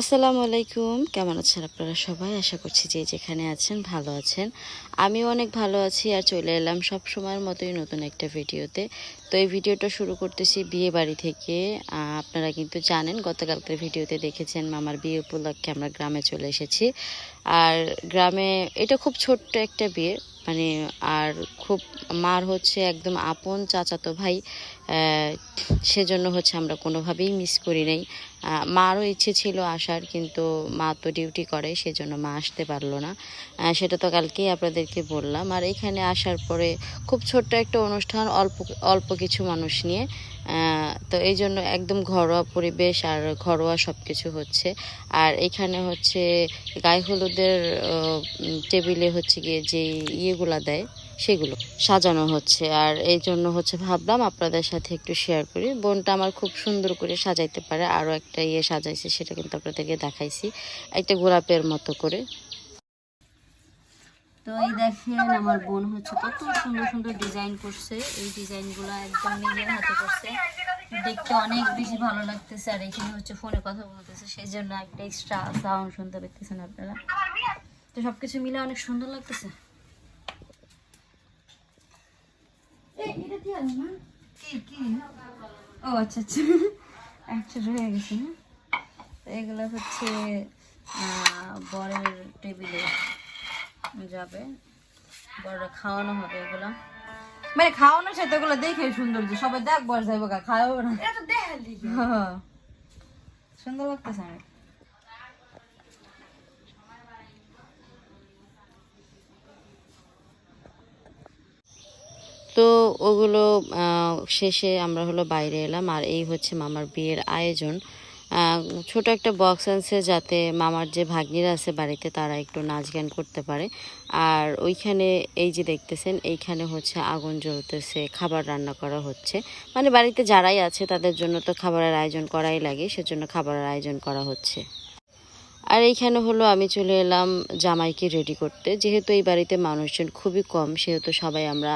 আসসালামু আলাইকুম। কেমন আছেন আপনারা সবাই? আশা করছি যে যেখানে আছেন ভালো আছেন। আমিও অনেক ভালো আছি আর চলে এলাম সব সময়ের মতোই নতুন একটা ভিডিওতে। তো এই ভিডিওটা শুরু করতেছি বিয়ে বাড়ি থেকে। আপনারা কিন্তু জানেন, গতকালকের ভিডিওতে দেখেছেন মামার বিয়ে উপলক্ষে আমরা গ্রামে চলে এসেছি। আর গ্রামে এটা খুব ছোট্ট একটা বিয়ে। মানে আর খুব মার হচ্ছে একদম আপন চাচাতো ভাই। সেজন্য হচ্ছে আমরা কোনোভাবেই মিস করি নাই। মারও ইচ্ছে ছিল আসার, কিন্তু মা তো ডিউটি করে, সেজন্য মা আসতে পারল না। সেটা তো কালকেই আপনাদেরকে বললাম। আর এখানে আসার পরে খুব ছোট্ট একটা অনুষ্ঠান, অল্প অল্প কিছু মানুষ নিয়ে। তো এই জন্য একদম ঘরোয়া পরিবেশ আর ঘরোয়া সব কিছু হচ্ছে। আর এখানে হচ্ছে গায়ে হলুদের টেবিলে হচ্ছে গিয়ে যে ইয়েগুলা দেয় সেগুলো সাজানো হচ্ছে। আর এই জন্য হচ্ছে ভাবলাম আপনাদের সাথে একটু শেয়ার করি। বোনটা আমার খুব সুন্দর করে সাজাইতে পারে। আরও একটা ইয়ে সাজাইছে, সেটা কিন্তু আপনাদেরকে দেখাইছি। একটা গোলাপের মতো করে। তো এই দেখেন, আমার বোন হচ্ছে কত সুন্দর সুন্দর ডিজাইন করছে। এই ডিজাইনগুলো একদম নিজের হাতে করছে। দেখতে অনেক বেশি ভালো লাগতেছে। আর এখানে হচ্ছে ফোনে কথা বলতেছে সেই জন্য একটা এক্সট্রা সাউন্ড শুনতে পাচ্ছেন আপনারা। তো সবকিছু মিলে অনেক সুন্দর লাগতেছে। ও আচ্ছা আচ্ছা। একটা রয়ে গেছে না? এগুলো হচ্ছে বরের টেবিলে যাবে। বড়রা খাওয়ানো হবে এগুলো। মানে খাওয়ানো সাথে ওগুলো দেখে সুন্দর যে সবাই দেখ বর যাইব খাওয়াবো না। হ্যাঁ। সুন্দর লাগতেছে অনেক। তো ওগুলো শেষে আমরা হলো বাইরে এলাম। আর এই হচ্ছে মামার বিয়ের আয়োজন। ছোট একটা বক্স আনছে যাতে মামার যে ভাগ্নিরা আছে বাড়িতে তারা একটু নাচ গান করতে পারে। আর ওইখানে এই যে দেখতেছেন, এইখানে হচ্ছে আগুন জ্বলতেছে, খাবার রান্না করা হচ্ছে। মানে বাড়িতে যারাই আছে তাদের জন্য তো খাবারের আয়োজন করাই লাগে, সেজন্য খাবারের আয়োজন করা হচ্ছে। আর এইখানে হলো আমি চলে এলাম জামাইকে রেডি করতে। যেহেতু এই বাড়িতে মানুষজন খুবই কম, সেহেতু সবাই আমরা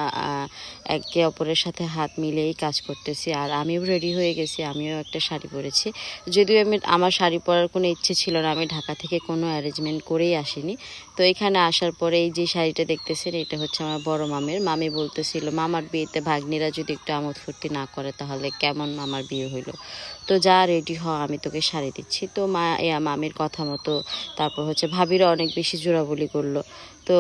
একে অপরের সাথে হাত মিলিয়েই কাজ করতেছি। আর আমিও রেডি হয়ে গেছি, আমিও একটা শাড়ি পরেছি। যদিও আমি, আমার শাড়ি পরার কোনো ইচ্ছে ছিল না, আমি ঢাকা থেকে কোনো অ্যারেঞ্জমেন্ট করেই আসিনি। তো এখানে আসার পরে এই যে শাড়িটা দেখতেছেন, এটা হচ্ছে আমার বড় মামের। মামি বলতেছিল, মামার বিয়েতে ভাগ্নিরা যদি একটু আমোদ ফুর্তি না করে, তাহলে কেমন মামার বিয়ে হইল? তো যা রেডি হ, আমি তোকে শাড়ি দিচ্ছি। তো মা ইয়া মামির কথা মতো তারপর হচ্ছে ভাবিরা অনেক বেশি জোরাবলি করল। তো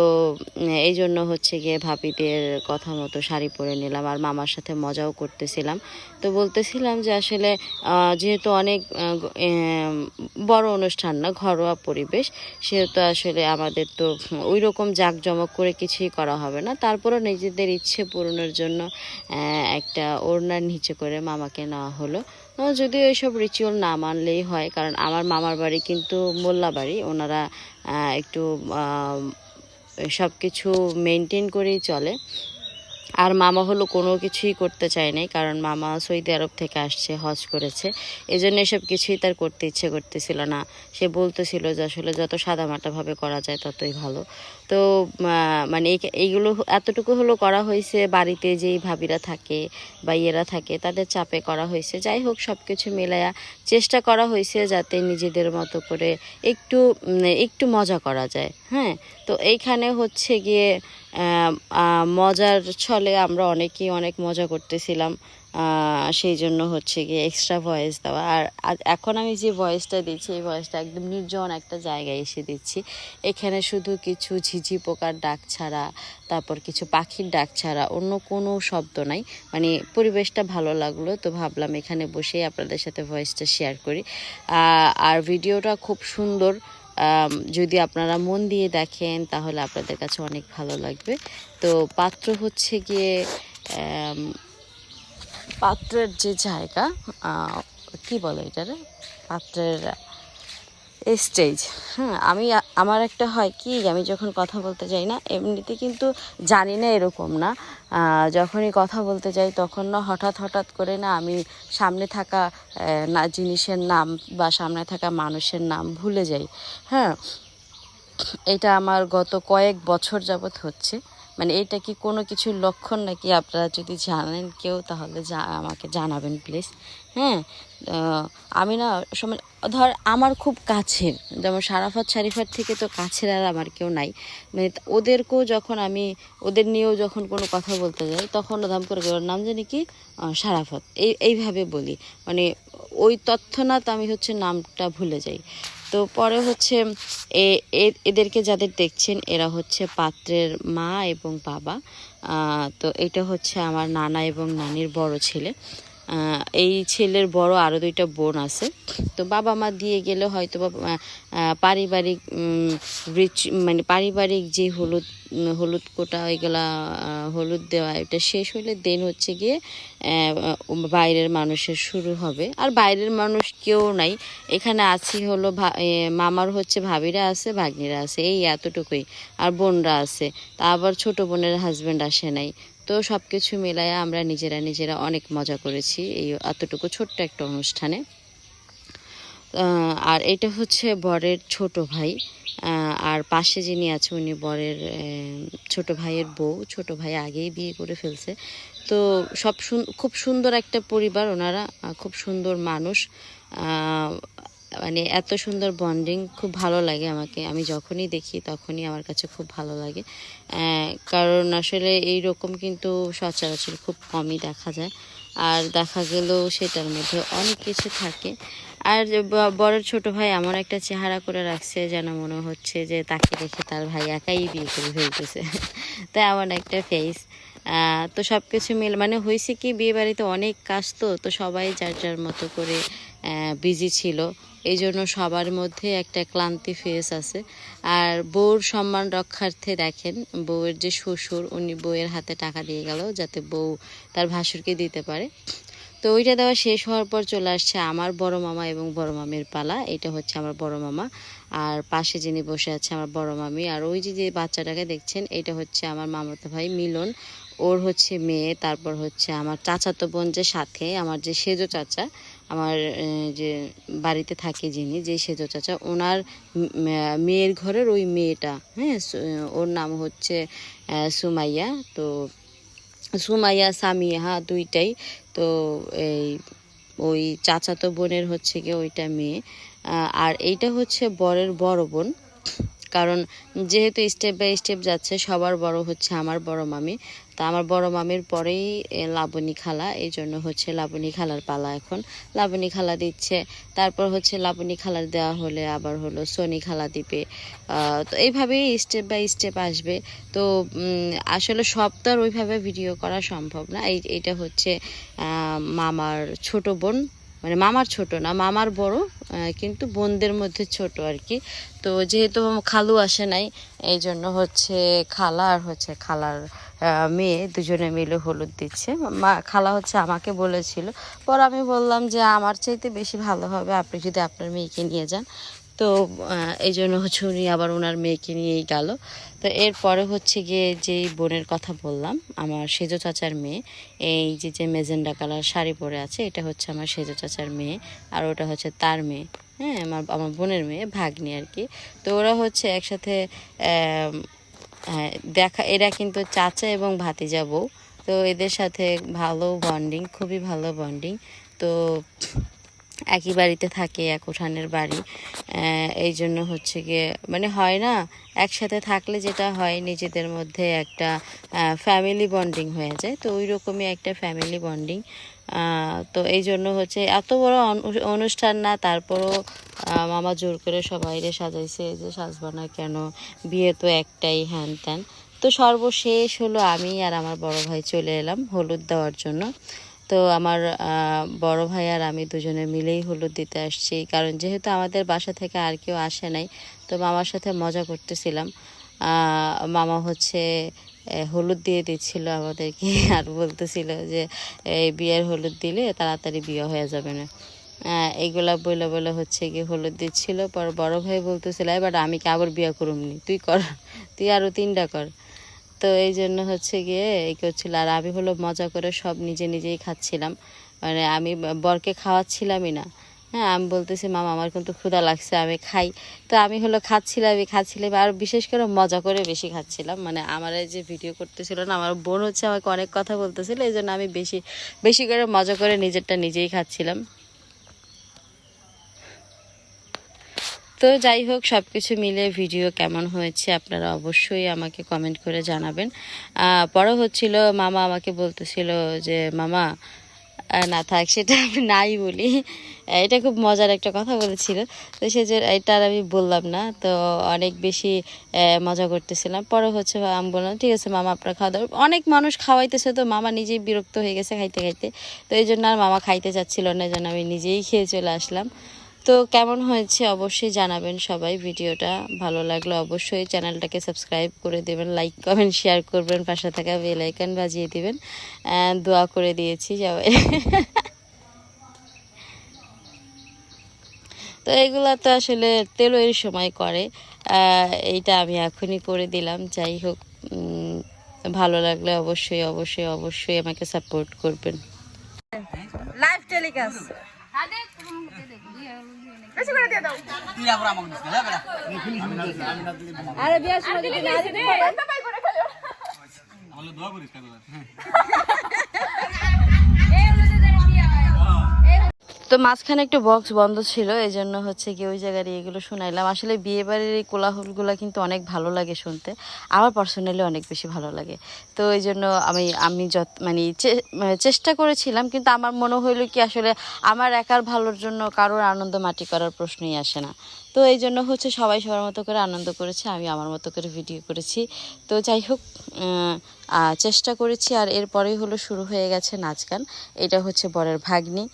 এই জন্য হচ্ছে গিয়ে ভাবিদের কথা মতো শাড়ি পরে নিলাম আর মামার সাথে মজাও করতেছিলাম। তো বলতেছিলাম যে আসলে যেহেতু অনেক বড় অনুষ্ঠান না, ঘরোয়া পরিবেশ, সেহেতু আসলে আমাদের তো ওই রকম জাঁকজমক করে কিছুই করা হবে না। তারপরও নিজেদের ইচ্ছে পূরণের জন্য একটা ওড়নার নিচে করে মামাকে নেওয়া হলো। যদিও এইসব রিচুয়াল না মানলেই হয়, কারণ আমার মামার বাড়ি কিন্তু মোল্লা বাড়ি। ওনারা একটু সব কিছু মেনটেন করেই চলে। আর মামা হলো কোনো কিছুই করতে চায় নাই, কারণ মামা সৌদি আরব থেকে আসছে, হজ করেছে। এই জন্য এসব কিছুই তার করতে ইচ্ছে করতেছিল না। সে বলতেছিল যে আসলে যত সাদামাটাভাবে করা যায় ততই ভালো। তো মানে এই- এইগুলো এতটুকু হলো করা হয়েছে, বাড়িতে যেই ভাবিরা থাকে বা ইয়েরা থাকে, তাদের চাপে করা হয়েছে। যাই হোক সব কিছু মিলায়া চেষ্টা করা হয়েছে যাতে নিজেদের মতো করে একটু একটু মজা করা যায়। হ্যাঁ? তো এইখানে হচ্ছে গিয়ে মজার ছলে আমরা অনেকেই অনেক মজা করতেছিলাম। সেই জন্য হচ্ছে গিয়ে এক্সট্রা ভয়েস দেওয়া। আর এখন আমি যে ভয়েসটা দিচ্ছি, এই ভয়েসটা একদম নির্জন একটা জায়গায় এসে দিচ্ছি। এখানে শুধু কিছু ঝিঝি পোকার ডাক ছাড়া, তারপর কিছু পাখির ডাক ছাড়া অন্য কোনো শব্দ নাই। মানে পরিবেশটা ভালো লাগল, তো ভাবলাম এখানে বসেই আপনাদের সাথে ভয়েসটা শেয়ার করি। আর ভিডিওটা খুব সুন্দর। যদি আপনারা মন দিয়ে দেখেন, তাহলে আপনাদের কাছে অনেক ভালো লাগবে। তো পাত্র হচ্ছে গিয়ে পাত্রের যে জায়গা কি বলে এটারে? পাত্রের স্টেজ হ্যাঁ আমি, আমার একটা হয় কি, আমি যখন কথা বলতে যাই না, এমনিতে কিন্তু জানি না এরকম না। যখনই কথা বলতে যাই তখন না হঠাৎ হঠাৎ করে না আমি সামনে থাকা না, জিনিসের নাম বা সামনে থাকা মানুষের নাম ভুলে যাই। হ্যাঁ এটা আমার গত কয়েক বছর যাবৎ হচ্ছে। মানে এটা কি কোনো কিছুর লক্ষণ নাকি আপনারা যদি জানেন কেউ, তাহলে জা- আমাকে জানাবেন প্লিজ হ্যাঁ আমি না সময় ধর আমার খুব কাছের, যেমন সারাফাত শারিফার থেকে তো কাছের আর আমার কেউ নাই। মানে ওদেরকেও যখন আমি ওদের নিয়েও যখন কোনো কথা বলতে যাই, তখন ধাম করে ওর নাম জানি কি? সারাফত। এই এইভাবে বলি। মানে ওই তৎক্ষণাৎ আমি হচ্ছে নামটা ভুলে যাই। তো পরে হচ্ছে এ- এদেরকে যাদের দেখছেন, এরা হচ্ছে পাত্রের মা এবং বাবা। তো এটা হচ্ছে আমার নানা এবং নানির বড় ছেলে। এই ছেলের বড় আরও দুইটা বোন আছে। তো বাবা মা দিয়ে গেলে হয়তো বা পারিবারিক রিচ মানে পারিবারিক যে হলুদ হলুদ কোটা, এগুলা হলুদ দেওয়া, এটা শেষ হলে দেন হচ্ছে গিয়ে বাইরের মানুষের শুরু হবে। আর বাইরের মানুষ কেউ নাই। এখানে আছি হলো মামার হচ্ছে ভাবিরা আছে, ভাগ্নিরা আছে। এই এতটুকুই। আর বোনরা আছে। তা আবার ছোট বোনের হাজব্যান্ড আসে নাই। তো সব কিছু মিলায় আমরা নিজেরা নিজেরা অনেক মজা করেছি এই এতটুকু ছোট্ট একটা অনুষ্ঠানে। আর এটা হচ্ছে বরের ছোট ভাই। আর পাশে যিনি আছে উনি বরের ছোট ভাইয়ের বউ। ছোট ভাই আগেই বিয়ে করে ফেলছে। তো সব খুব সুন্দর একটা পরিবার ওনারা খুব সুন্দর মানুষ। মানে এত সুন্দর বন্ডিং খুব ভালো লাগে আমাকে। আমি যখনই দেখি তখনই আমার কাছে খুব ভালো লাগে। কারণ আসলে এই রকম কিন্তু সচরাচর খুব কমই দেখা যায়। আর দেখা গেলেও সেটার মধ্যে অনেক কিছু থাকে। আর ব- বড়ের ছোট ভাই এমন একটা চেহারা করে রাখছে যেন মনে হচ্ছে যে তাকে দেখে তার ভাই একাই বিয়ে করে ফেলতেছে। তো এমন একটা ফেস তো সব কিছু মিল মানে হয়েছে কি বিয়ে বাড়িতে অনেক কাজ তো তো সবাই যার যার মতো করে বিজি ছিল। এই জন্য সবার মধ্যে একটা ক্লান্তি ফেস আছে। আর বউর সম্মান রক্ষার্থে দেখেন, বউয়ের যে শ্বশুর, উনি বউয়ের হাতে টাকা দিয়ে গেল যাতে বউ তার ভাসুরকে দিতে পারে। তো ওইটা দেওয়া শেষ হওয়ার পর চলে আসছে আমার বড় মামা এবং বড় মামির পালা। এটা হচ্ছে আমার বড় মামা। আর পাশে যিনি বসে আছে আমার বড় মামি। আর ওই যে যে বাচ্চাটাকে দেখছেন, এটা হচ্ছে আমার মামাতো ভাই মিলন। ওর হচ্ছে মেয়ে, তারপর হচ্ছে আমার চাচাতো বোন যে সাথে, আমার যে সেজো চাচা আমার যে বাড়িতে থাকে যিনি, যে সেজো চাচা, ওনার মেয়ের ঘরের ওই মেয়েটা হ্যাঁ ওর নাম হচ্ছে সুমাইয়া। তো সুমাইয়া, সামিয়া দুইটাই। তো এই ওই চাচাতো বোনের হচ্ছে গিয়ে ওইটা মেয়ে। আর এইটা হচ্ছে বরের বড় বোন। কারণ যেহেতু স্টেপ বাই স্টেপ যাচ্ছে, সবার বড় হচ্ছে আমার বড় মামি। তা আমার বড় মামির পরেই লাবণী খালা। এই জন্য হচ্ছে লাবণী খালার পালা এখন। লাবণী খালা দিচ্ছে, তারপর হচ্ছে লাবণী খালার দেওয়া হলে আবার হলো সোনি খালা দিবে। তো এইভাবেই স্টেপ বাই স্টেপ আসবে। তো আসলে সব তো আর ওইভাবে ভিডিও করা সম্ভব না। এই, এইটা হচ্ছে মামার ছোট বোন। মানে মামার ছোট না, মামার বড় কিন্তু বোনদের মধ্যে ছোট আর কি। তো যেহেতু খালু আসে নাই এই জন্য হচ্ছে খালা আর হচ্ছে খালার মেয়ে দুজনে মিলে হলুদ দিচ্ছে। মা, খালা হচ্ছে আমাকে বলেছিল। পর আমি বললাম যে আমার চাইতে বেশি ভালো হবে আপনি যদি আপনার মেয়েকে নিয়ে যান। তো এই জন্য হচ্ছে উনি আবার ওনার মেয়েকে নিয়েই গেল। তো এরপরে হচ্ছে গিয়ে যেই বোনের কথা বললাম আমার সেজো চাচার মেয়ে এই যে যে মেজেন্ডা কালার শাড়ি পরে আছে এটা হচ্ছে আমার সেজো চাচার মেয়ে আর ওটা হচ্ছে তার মেয়ে হ্যাঁ আমার আমার বোনের মেয়ে ভাগ্নি আর কি। তো ওরা হচ্ছে একসাথে হ্যাঁ, দেখা এরা কিন্তু চাচা এবং ভাতিজা বউ তো এদের সাথে ভালো বন্ডিং খুবই ভালো বন্ডিং তো একই বাড়িতে থাকে, এক উঠানের বাড়ি। এই জন্য হচ্ছে গিয়ে মানে হয় না, একসাথে থাকলে যেটা হয়, নিজেদের মধ্যে একটা ফ্যামিলি বন্ডিং হয়ে যায়। তো ওই রকমই একটা ফ্যামিলি বন্ডিং তো এই জন্য হচ্ছে, এত বড় অনু- অনুষ্ঠান না, তারপরও মামা জোর করে সবাইরে সাজাইছে যে সাজবা না কেন, বিয়ে তো একটাই হ্যান ত্যান। তো সর্বশেষ হলো আমি আর আমার বড় ভাই চলে এলাম হলুদ দেওয়ার জন্য। তো আমার বড় ভাই আর আমি দুজনে মিলেই হলুদ দিতে আসছি। কারণ যেহেতু আমাদের বাসা থেকে আর কেউ আসে নাই, তো মামার সাথে মজা করতেছিলাম। মামা হচ্ছে হলুদ দিয়ে দিচ্ছিল আমাদেরকে আর বলতেছিল যে, এই বিয়ের হলুদ দিলে তাড়াতাড়ি বিয়ে হয়ে যাবে না। এইগুলা বলে বলে হচ্ছে কি হলুদ দিচ্ছিল। পর বড় ভাই বলতেছিল এবার আমি কি আবার বিয়ে করুমনি? তুই কর, তুই আরও তিনটা কর। তো এই জন্য হচ্ছে গিয়ে এই করছিল। আর আমি হলো মজা করে সব নিজে নিজেই খাচ্ছিলাম। মানে আমি বরকে খাওয়াচ্ছিলামই না। হ্যাঁ আমি বলতেছি, মামা, আমার কিন্তু ক্ষুধা লাগছে, আমি খাই। তো আমি হলো খাচ্ছিলামই খাচ্ছিলাম আর বিশেষ করে মজা করে বেশি খাচ্ছিলাম। মানে আমার যে ভিডিও করতেছিল না, আমার বোন হচ্ছে আমাকে অনেক কথা বলতেছিল এই জন্য আমি বেশি বেশি করে মজা করে নিজেরটা নিজেই খাচ্ছিলাম। তো যাই হোক সব কিছু মিলে ভিডিও কেমন হয়েছে আপনারা অবশ্যই আমাকে কমেন্ট করে জানাবেন। আহ, পরে হচ্ছিল মামা আমাকে বলতেছিল যে মামা না থাক সেটা আমি নাই বলি। এটা খুব মজার একটা কথা বলেছিল। তো সে যে এটা আর আমি বললাম না তো অনেক বেশি মজা করতেছিলাম। পরে হচ্ছে আমি বললাম ঠিক আছে মামা আপনার খাওয়া দাওয়া অনেক মানুষ খাওয়াইতেছে তো মামা নিজেই বিরক্ত হয়ে গেছে খাইতে খাইতে। তো এই জন্য আর মামা খাইতে চাচ্ছিল না যেন আমি নিজেই খেয়ে চলে আসলাম। তো কেমন হয়েছে অবশ্যই জানাবেন সবাই। ভিডিওটা ভালো লাগলে অবশ্যই চ্যানেলটাকে সাবস্ক্রাইব করে দেবেন লাইক কমেন্ট শেয়ার করবেন পাশে থাকা বেল আইকন বাজিয়ে দেবেন। দোয়া করে দিয়েছি সবাই। তো এগুলো তো আসলে তেলের সময় করে। এইটা আমি এখনই করে দিলাম। যাই হোক ভালো লাগলে অবশ্যই অবশ্যই অবশ্যই আমাকে সাপোর্ট করবেন। লাইভ টেলিকাস্ট আরে বিয়ার সময় যদি না দিতে পারে। তো মাঝখানে একটু বক্স বন্ধ ছিল এই জন্য হচ্ছে কি ওই জায়গায় এগুলো শোনাইলাম। আসলে বিয়ে বাড়ির এই কোলাহলগুলো কিন্তু অনেক ভালো লাগে শুনতে, আমার পার্সোনালি অনেক বেশি ভালো লাগে। তো এই জন্য আমি আমি যত মানে মানে চেষ্টা করেছিলাম, কিন্তু আমার মনে হইল কি আসলে আমার একার ভালোর জন্য কারোর আনন্দ মাটি করার প্রশ্নই আসে না। তো এই জন্য হচ্ছে সবাই সবার মতো করে আনন্দ করেছে, আমি আমার মতো করে ভিডিও করেছি। তো যাই হোক চেষ্টা করেছি, আর এরপরেই হলো শুরু হয়ে গেছে নাচ গান, এটা হচ্ছে বরের ভাগ্নি।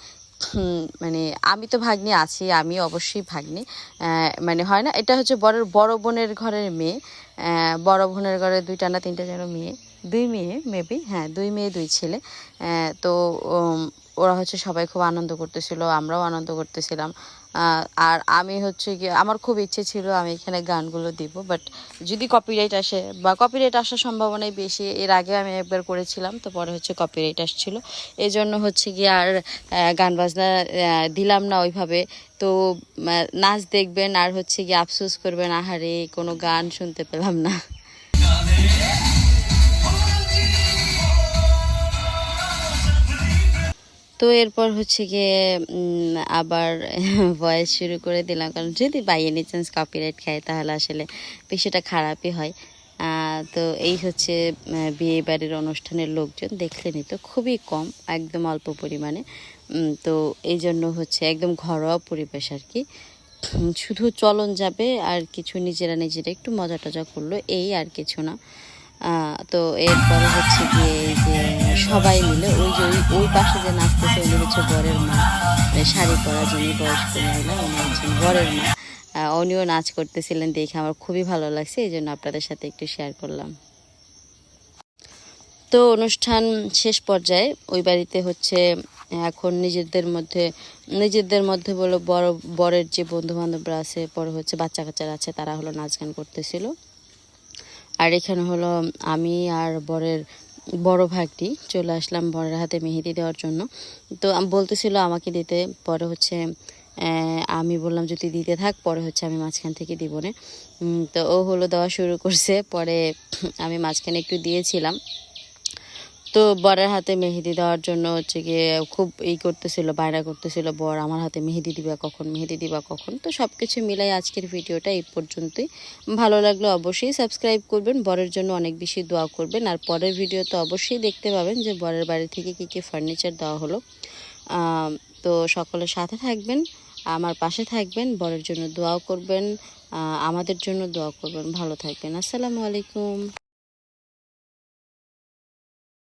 মানে আমি তো ভাগ্নি আছি আমি অবশ্যই ভাগ্নি। মানে হয় না, এটা হচ্ছে বড় বড় বোনের ঘরের মেয়ে। বড় বোনের ঘরে দুইটা না তিনটা যেন মেয়ে। দুই মেয়ে মেবি হ্যাঁ দুই মেয়ে, দুই ছেলে। তো ওরা হচ্ছে সবাই খুব আনন্দ করতেছিল, আমরাও আনন্দ করতেছিলাম। আর আমি হচ্ছে গিয়ে, আমার খুব ইচ্ছে ছিল আমি এখানে গানগুলো দিব বাট যদি কপিরাইট আসে বা কপিরাইট আসার সম্ভাবনাই বেশি, এর আগে আমি একবার করেছিলাম, তো পরে হচ্ছে কপিরাইট আসছিল। এই জন্য হচ্ছে গিয়ে আর গান বাজনা দিলাম না ওইভাবে। তো নাচ দেখবেন আর হচ্ছে গিয়ে আফসোস করবেন, আহারে কোনো গান শুনতে পেলাম না। তো এরপর হচ্ছে গিয়ে আবার ভয়েস শুরু করে দিলাম। কারণ যদি বাই এনি চান্স কপিরাইট খায়, তাহলে আসলে বিষয়টা খারাপই হয়। তো এই হচ্ছে বিয়ে বাড়ির অনুষ্ঠানের লোকজন দেখলেনই তো খুবই কম, একদম অল্প পরিমাণে। তো এই জন্য হচ্ছে একদম ঘরোয়া পরিবেশ আর কি। শুধু চলন যাবে আর কিছু নিজেরা নিজেরা একটু মজা টজা করল, এই আর কিছু না। তো এরপরে হচ্ছে গিয়ে যে সবাই মিলে ওই যে ওই ওই পাশে যে নাচতেছে উনি হচ্ছে বরের মা শাড়ি পরা যিনি বয়স্ক মহিলা, উনি হচ্ছেন বরের মা। উনিও নাচ করতেছিলেন দেখে আমার খুবই ভালো লাগছে, এই জন্য আপনাদের সাথে একটু শেয়ার করলাম। তো অনুষ্ঠান শেষ পর্যায়ে ওই বাড়িতে হচ্ছে এখন নিজেদের মধ্যে নিজেদের মধ্যে বলো বড় বরের যে বন্ধু বান্ধবরা আছে, পরে হচ্ছে বাচ্চা কাচ্চারা আছে, তারা হলো নাচ গান করতেছিল। আর এখানে হলো আমি আর বরের বড় ভাগটি চলে আসলাম বরের হাতে মেহেদি দেওয়ার জন্য। তো বলতেছিল আমাকে দিতে, পরে হচ্ছে আমি বললাম যদি দিতে থাক, পরে হচ্ছে আমি মাঝখান থেকে দিব না। তো ও হলো দেওয়া শুরু করছে, পরে আমি মাঝখানে একটু দিয়েছিলাম। তো বরের হাতে মেহেদি দেওয়ার জন্য হচ্ছে গিয়ে খুব এই করতেছিল, বাইরা করতেছিল, বর, আমার হাতে মেহেদি দিবা কখন, মেহেদি দিবা কখন? তো সব কিছু মিলাই আজকের ভিডিওটা এই পর্যন্তই। ভালো লাগলে অবশ্যই সাবস্ক্রাইব করবেন, বরের জন্য অনেক বেশি দোয়া করবেন। আর পরের ভিডিও তো অবশ্যই দেখতে পাবেন যে বরের বাড়ি থেকে কী কী ফার্নিচার দেওয়া হলো। তো সকলের সাথে থাকবেন, আমার পাশে থাকবেন, বরের জন্য দোয়াও করবেন আমাদের জন্য দোয়া করবেন। ভালো থাকবেন। আসসালামু আলাইকুম।